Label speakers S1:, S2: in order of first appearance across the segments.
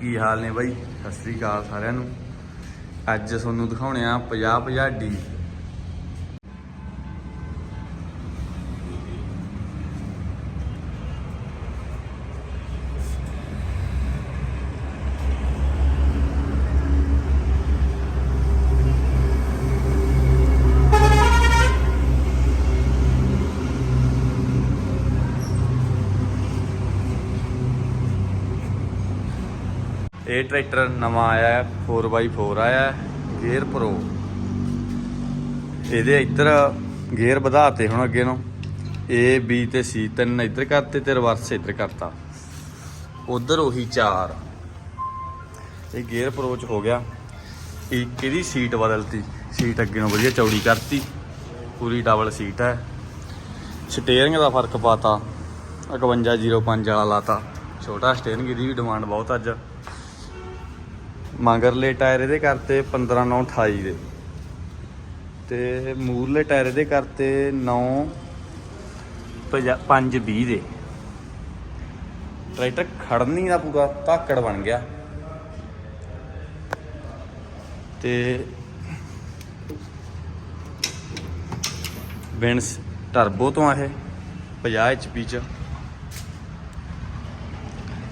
S1: ਕੀ ਹਾਲ ਨੇ ਬਾਈ? ਸਤਿ ਸ੍ਰੀ ਅਕਾਲ ਸਾਰਿਆਂ ਨੂੰ। ਅੱਜ ਤੁਹਾਨੂੰ ਦਿਖਾਉਣੇ ਆ 50 50 ਡੀ। ਇਹ ਟਰੈਕਟਰ ਨਵਾਂ ਆਇਆ ਹੈ 4x4 ਆਇਆ ਹੈ ਗੇਅਰ ਪ੍ਰੋ ਇਹਦੇ ਇੱਧਰ ਗੇਅਰ ਵਧਾਤੇ ਹੁਣ ਅੱਗੇ ਨੂੰ। A, B ਤੇ C ਤਿੰਨ ਇੱਧਰ ਕਰਤੇ ਤੇ ਰਿਵਰਸ ਇੱਧਰ ਕਰਤਾ। ਉਧਰ ਉਹੀ ਚਾਰ। ਇਹ ਗੇਅਰ ਪ੍ਰੋ ਚ ਹੋ ਗਿਆ। ਇੱਕ ਇਹਦੀ ਸੀਟ ਬਦਲਤੀ? ਸੀਟ ਅੱਗੇ ਨੂੰ ਵਧੀਆ ਚੌੜੀ ਕਰਤੀ। ਪੂਰੀ ਡਬਲ ਸੀਟ ਹੈ। ਸਟੀਅਰਿੰਗ ਦਾ ਫ਼ਰਕ ਪਾਤਾ। 5105 ਵਾਲਾ ਲਾਤਾ। ਛੋਟਾ ਸਟੀਅਰਿੰਗ ਇਹਦੀ ਵੀ ਡਿਮਾਂਡ ਬਹੁਤ ਅੱਜ। ਮਗਰਲੇ ਟਾਇਰ ਇਹਦੇ ਕਰਤੇ 15 9 28 ਦੇ। ਤੇ ਮੂਰਲੇ ਟਾਇਰ ਇਹਦੇ ਕਰਤੇ 9 5 20 ਦੇ। ਟਰੈਕਟਰ ਖੜਨੀ ਦਾ ਪੂਰਾ, ਧਾਕੜ ਬਣ ਗਿਆ। ਤੇ ਬੈਂਸ ਟਰਬੋ ਤੋਂ ਆ ਇਹ 50 HP ਚ।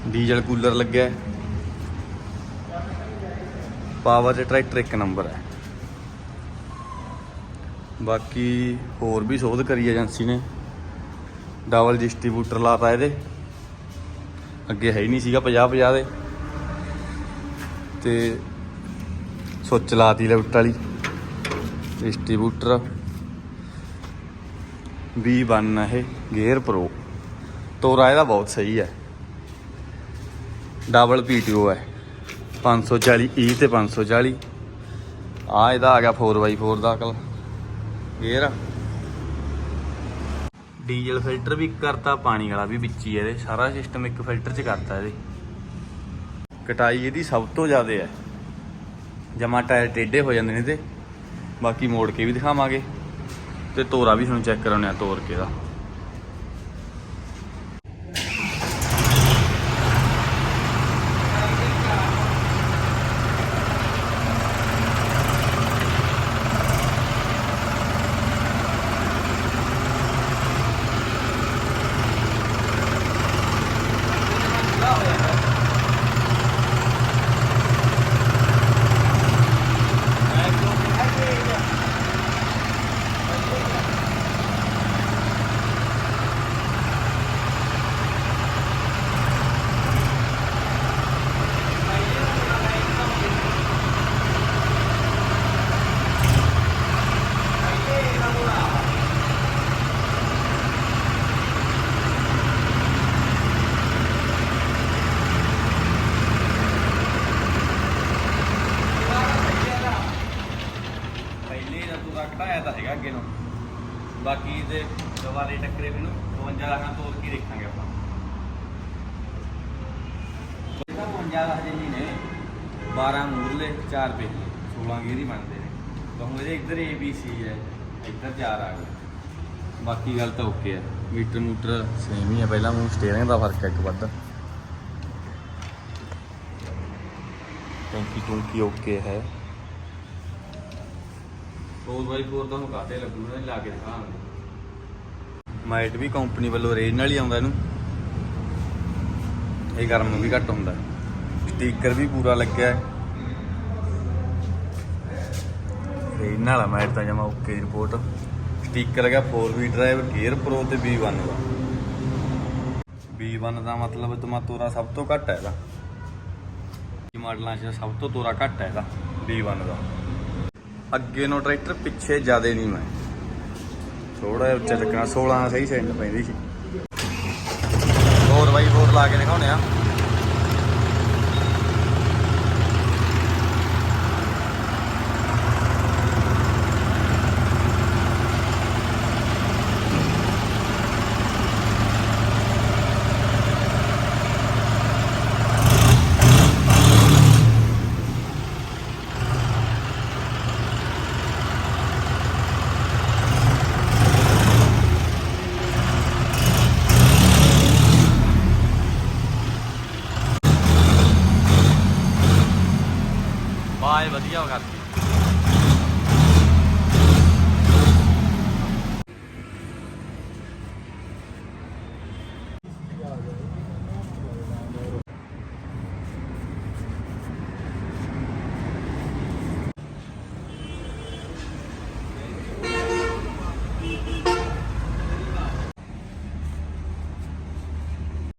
S1: ਡੀਜ਼ਲ ਕੂਲਰ ਲੱਗਿਆ। ਪਾਵਰ ਦੇ ਟਰੈਕਟਰ ਇੱਕ ਨੰਬਰ ਹੈ। ਬਾਕੀ ਹੋਰ ਵੀ ਸੋਧ ਕਰੀ ਏਜੰਸੀ ਨੇ। ਡਬਲ ਡਿਸਟ੍ਰੀਬਿਊਟਰ ਲਾਤਾ ਇਹਦੇ। ਅੱਗੇ ਹੈ ਹੀ ਨਹੀਂ ਸੀਗਾ 50 50 ਦੇ। ਤੇ ਸੁੱਚ ਲਾਤੀ ਲੈਫਟ ਵਾਲੀ। ਡਿਸਟ੍ਰੀਬਿਊਟਰ। V1 ਹੈ ਇਹ ਗੇਅਰ ਪ੍ਰੋ। ਤੋਰਾ ਇਹਦਾ ਬਹੁਤ ਸਹੀ ਹੈ। ਡਬਲ ਪੀਟੀਓ ਹੈ। 540 E ਤੇ 540 ਆ ਇਹਦਾ ਆ ਗਿਆ 4x4 ਦਾ ਅਕਲ। ਗੇਅਰ ਡੀਜ਼ਲ ਫਿਲਟਰ ਵੀ ਕਰਤਾ, ਪਾਣੀ ਵਾਲਾ ਵੀ ਵਿੱਚ ਹੀ ਇਹਦੇ। ਸਾਰਾ ਸਿਸਟਮ ਇੱਕ ਫਿਲਟਰ 'ਚ ਕਰਤਾ ਇਹਦੇ। ਕਟਾਈ ਇਹਦੀ ਸਭ ਤੋਂ ਜ਼ਿਆਦਾ ਹੈ। ਜਮਾ ਟਾਇਰ ਟੇਢੇ ਹੋ ਜਾਂਦੇ ਨੇ ਤੇ ਬਾਕੀ ਮੋੜ ਕੇ ਵੀ ਦਿਖਾਵਾਂਗੇ। ਤੇ ਤੋਰਾ ਵੀ ਤੁਹਾਨੂੰ ਚੈੱਕ ਕਰਾਉਣੇ ਆ ਤੋਰ ਕੇ ਦਾ ਪਹਿਲੇ ਦਾ ਤੂੰ ਘਟਾਇਆ ਤਾਂ ਹੈਗਾ ਅੱਗੇ ਨੂੰ ਬਾਕੀ ਤੇ ਦੁਬਾਰੇ ਟੱਕਰੇ ਵੀ 52 ਲੱਖਾਂ ਤੋਲ ਕੇ ਦੇਖਾਂਗੇ ਆਪਾਂ। ਇਹਦਾ 52 ਲੱਖ ਜਿੰਨੀ ਨੇ 12 ਮੂਰਲੇ 4 ਪੇਲੇ 16 ਗੇਰੀ ਬਣਦੇ ਨੇ। ਕਹੂੰ ਇਹਦੇ ਇੱਧਰ A B C ਹੈ, ਇੱਧਰ 4 ਆ ਗਏ। ਬਾਕੀ ਗੱਲ ਤਾਂ ਓਕੇ ਹੈ। ਮੀਟਰ ਮੂਟਰ ਸੇਮ ਹੀ ਹੈ। ਪਹਿਲਾਂ ਨੂੰ ਸਟੀਅਰਿੰਗ ਦਾ ਫ਼ਰਕ ਹੈ ਇੱਕ ਵੱਧ। ਟੈਂਕੀ ਟੂੰਕੀ ਓਕੇ ਹੈ। 4x4 ਤੁਹਾਨੂੰ ਕਾਤੇ ਲੱਗੂ ਲਾ ਕੇ ਦਿਖਾਵਾਂਗੇ ਮਾਈਟ ਵੀ ਕੰਪਨੀ ਵੱਲੋਂ ਰੇਂਜ ਨਾਲ ਹੀ ਆਉਂਦਾ ਇਹਨੂੰ। ਇਹ ਗਰਮ ਵੀ ਘੱਟ ਹੁੰਦਾ। ਸਟicker ਵੀ ਪੂਰਾ ਲੱਗਿਆ। ਹੈ ਰੇਂਜ ਨਾਲ ਆ ਮਾਈਟ ਤਾਂ ਜਮਾ ਓਕੇ ਰਿਪੋਰਟ ਸਟicker ਹੈਗਾ 4V ਡਰਾਈਵ ਗੇਅਰ ਪ੍ਰੋ ਤੇ V1 ਦਾ। V1 ਦਾ ਮਤਲਬ ਤੁਮਾ ਤੋਰਾ ਸਭ ਤੋਂ ਘੱਟ ਹੈ ਇਹਦਾ। ਮਾਡਲਾਂ 'ਚ ਸਭ ਤੋਂ ਤੋਰਾ ਘੱਟ ਹੈ ਇਹਦਾ V1 ਦਾ। ਅੱਗੇ ਨੂੰ ਟਰੈਕਟਰ, ਪਿੱਛੇ ਜਿਆਦੇ ਨਹੀਂ ਮੈਂ। ਥੋੜਾ ਜਿਹਾ ਉੱਚਾ ਚੱਕਣਾ 16 ਸਹੀ ਸੈਂਟ ਪੈਂਦੀ ਸੀ। 4x4 ਲਾ ਕੇ ਦਿਖਾਉਣੇ ਆ। ਬਾਏ ਵਧੀਆ ਕਰਤੀ